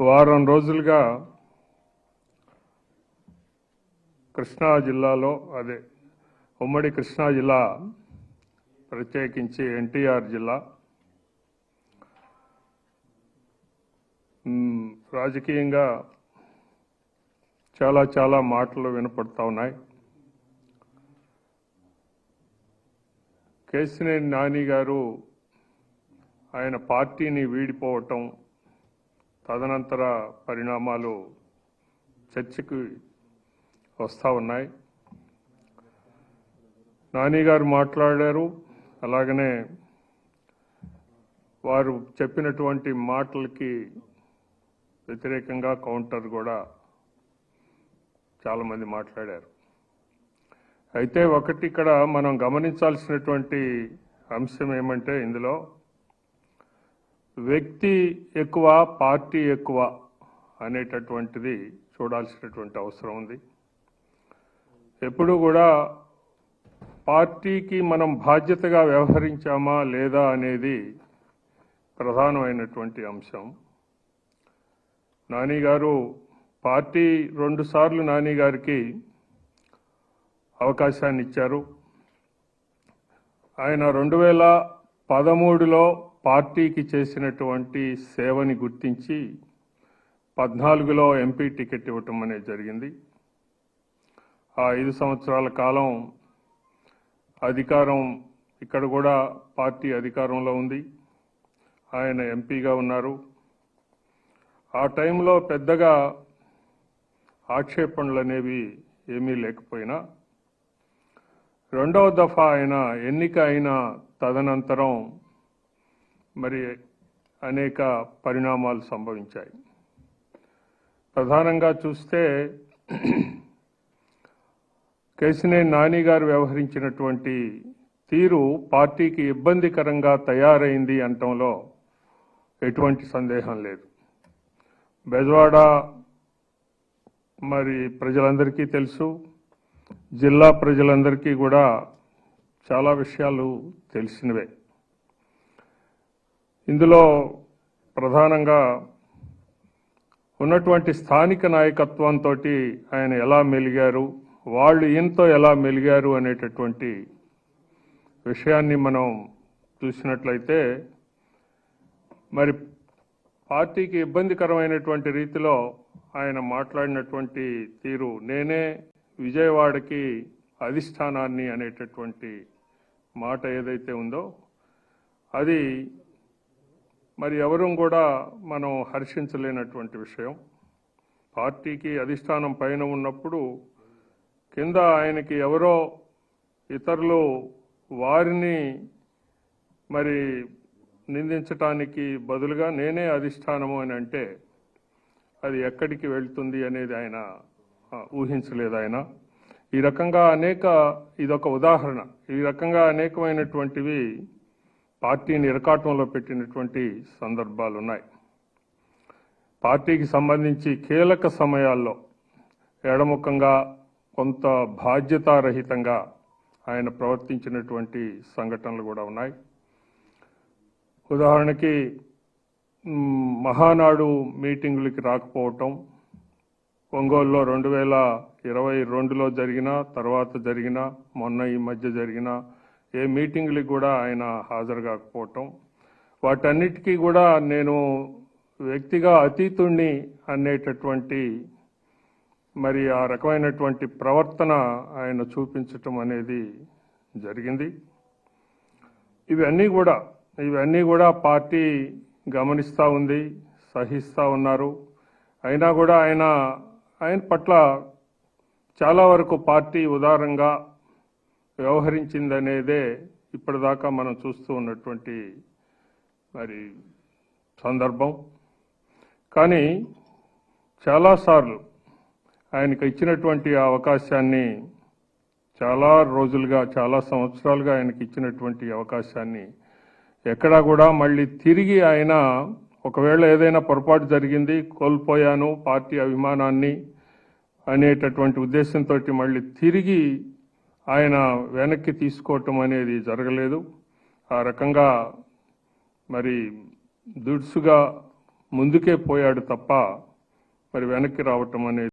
వారం రోజులుగా కృష్ణా జిల్లాలో అదే ఉమ్మడి కృష్ణా జిల్లా ప్రత్యేకించి ఎన్టీఆర్ జిల్లా. రాజకీయంగా చాలా చాలా మాటలు వినపడతా ఉన్నాయి. కేసినేని నాని గారు ఆయన పార్టీని వీడిపోవటం తదనంతర పరిణామాలు చర్చకి వస్తూ ఉన్నాయి. నాని గారు మాట్లాడారు. అలాగనే వారు చెప్పినటువంటి మాటలకి వ్యతిరేకంగా కౌంటర్ కూడా చాలామంది మాట్లాడారు. అయితే ఒకటి ఇక్కడ మనం గమనించాల్సినటువంటి అంశం ఏమంటే ఇందులో వ్యక్తి ఎక్కువ పార్టీ ఎక్కువ అనేటటువంటిది చూడాల్సినటువంటి అవసరం ఉంది. ఎప్పుడు కూడా పార్టీకి మనం బాధ్యతగా వ్యవహరించామా లేదా అనేది ప్రధానమైనటువంటి అంశం. నాని గారు పార్టీ రెండుసార్లు నాని గారికి అవకాశాన్ని ఇచ్చారు. ఆయన రెండు వేల పదమూడులో పార్టీకి చేసినటువంటి సేవని గుర్తించి పద్నాలుగులో ఎంపీ టికెట్ ఇవ్వటం అనేది జరిగింది. ఆ ఐదు సంవత్సరాల కాలం అధికారం ఇక్కడ కూడా పార్టీ అధికారంలో ఉంది. ఆయన ఎంపీగా ఉన్నారు. ఆ టైంలో పెద్దగా ఆక్షేపణలు అనేవి ఏమీ లేకపోయినా రెండవ దఫా ఆయన ఎన్నిక అయిన తదనంతరం మరి అనేక పరిణామాలు సంభవించాయి. ప్రధానంగా చూస్తే కేసినే నాని గారు వ్యవహరించినటువంటి తీరు పార్టీకి ఇబ్బందికరంగా తయారైంది అనటంలో ఎటువంటి సందేహం లేదు. బెజవాడ మరి ప్రజలందరికీ తెలుసు జిల్లా ప్రజలందరికీ కూడా చాలా విషయాలు తెలిసినవే. ఇందులో ప్రధానంగా ఉన్నటువంటి స్థానిక నాయకత్వంతో ఆయన ఎలా మెలిగారు వాళ్ళు ఈయనతో ఎలా మెలిగారు అనేటటువంటి విషయాన్ని మనం చూసినట్లయితే మరి పార్టీకి ఇబ్బందికరమైనటువంటి రీతిలో ఆయన మాట్లాడినటువంటి తీరు నేనే విజయవాడకి అధిష్టానాన్ని అనేటటువంటి మాట ఏదైతే ఉందో అది మరి ఎవరూ కూడా మనం హర్షించలేనటువంటి విషయం. పార్టీకి అధిష్టానం పైన ఉన్నప్పుడు కింద ఆయనకి ఎవరో ఇతరులు వారిని మరి నిందించటానికి బదులుగా నేనే అధిష్టానము అని అంటే అది ఎక్కడికి వెళ్తుంది అనేది ఆయన ఊహించలేదు ఆయన. ఈ రకంగా అనేక ఇదొక ఉదాహరణ. ఈ రకంగా అనేకమైనటువంటివి పార్టీని ఇరకాటంలో పెట్టినటువంటి సందర్భాలు ఉన్నాయి పార్టీకి సంబంధించి కీలక సమయాల్లో ఎడముఖంగా కొంత బాధ్యతారహితంగా ఆయన ప్రవర్తించినటువంటి సంఘటనలు కూడా ఉన్నాయి. ఉదాహరణకి మహానాడు మీటింగులకి రాకపోవటం ఒంగోలులో రెండు వేల ఇరవై రెండులో జరిగిన తర్వాత జరిగిన మొన్న ఈ మధ్య జరిగిన ఏ మీటింగ్లకి కూడా ఆయన హాజరు కాకపోవటం. వాటన్నిటికీ కూడా నేను వ్యక్తిగా అతీతుణ్ణి అనేటటువంటి మరి ఆ రకమైనటువంటి ప్రవర్తన ఆయన చూపించటం అనేది జరిగింది. ఇవన్నీ కూడా ఇవన్నీ కూడా పార్టీ గమనిస్తూ ఉంది సహిస్తూ ఉన్నారు. అయినా కూడా ఆయన ఆయన పట్ల చాలా వరకు పార్టీ ఉదారంగా వ్యవహరించిందనేదే ఇప్పటిదాకా మనం చూస్తూ ఉన్నటువంటి మరి సందర్భం. కానీ చాలాసార్లు ఆయనకు ఇచ్చినటువంటి ఆ అవకాశాన్ని చాలా రోజులుగా చాలా సంవత్సరాలుగా ఆయనకి ఇచ్చినటువంటి అవకాశాన్ని ఎక్కడా కూడా మళ్ళీ తిరిగి ఆయన ఒకవేళ ఏదైనా పొరపాటు జరిగింది కోల్పోయాను పార్టీ అభిమానాన్ని అనేటటువంటి ఉద్దేశంతో మళ్ళీ తిరిగి ఆయన వెనక్కి తీసుకోవటం అనేది జరగలేదు. ఆ రకంగా మరి దుడుసుగా ముందుకే పోయాడు తప్ప మరి వెనక్కి రావటం అనేది